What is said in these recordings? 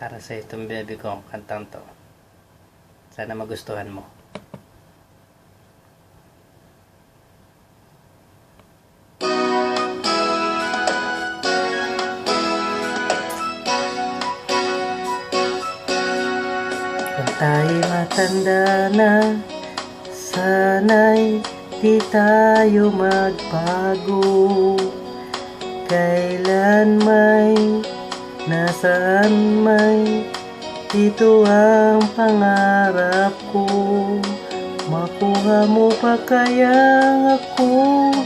Para sa itong baby ko, ang kantang to. Sana magustuhan mo. Kung tayo matanda na, sana'y di tayo magbago. Kailan may, nasaan may, ito ang pangarap ko. Makuha mo pa kaya ako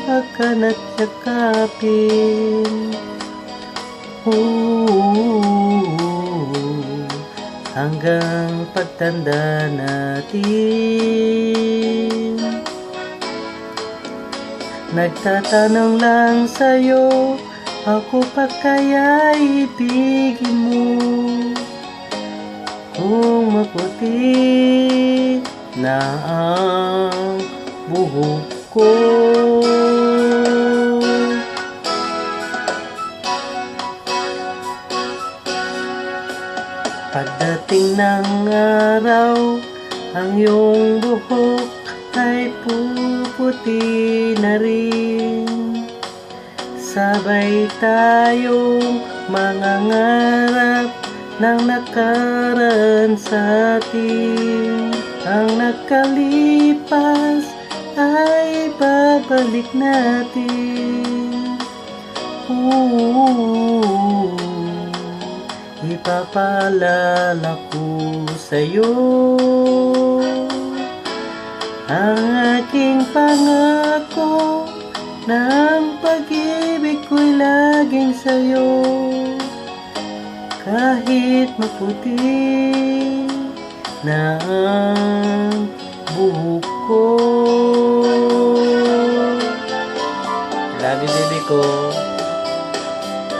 akan at yakapin. Hanggang pagtanda natin. Nagtatanong lang sa'yo, ako pa kaya ibigin mo? Kung maputi na ang buhok ko. Pagdating ng araw, ang iyong buhok ay puputi na rin. Sabay tayong mangangarap ng nakaraan sa atin. Ang nakalipas ay babalik natin. Ooh, ipapaalala ko sa'yo ang aking pangako ng pag-ibig ko'y laging sa'yo kahit maputi na ang buhok ko Love baby ko.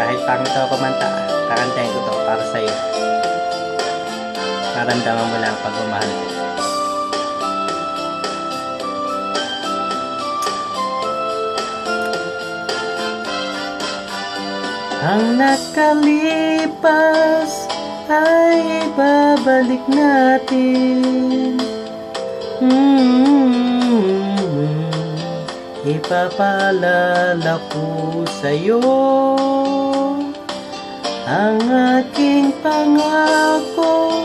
Kahit pangit ako kumanta, kakantahin ko to para sa'yo. Naramdaman mo lang ang pagmamahal ko. Ang nakalipas ay babalik natin. Mm, ipapaalala ko sa'yo ang aking pangako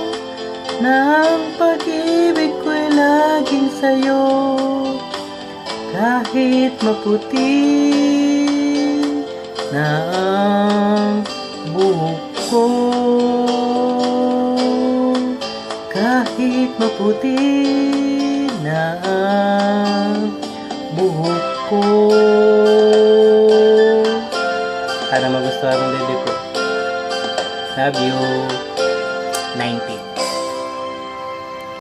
na ang pag-ibig ko'y laging sa'yo kahit maputi na ang buhok ko. Kahit maputi na ang buhok ko. Sana magustuhan mo baby ko. Love you. 90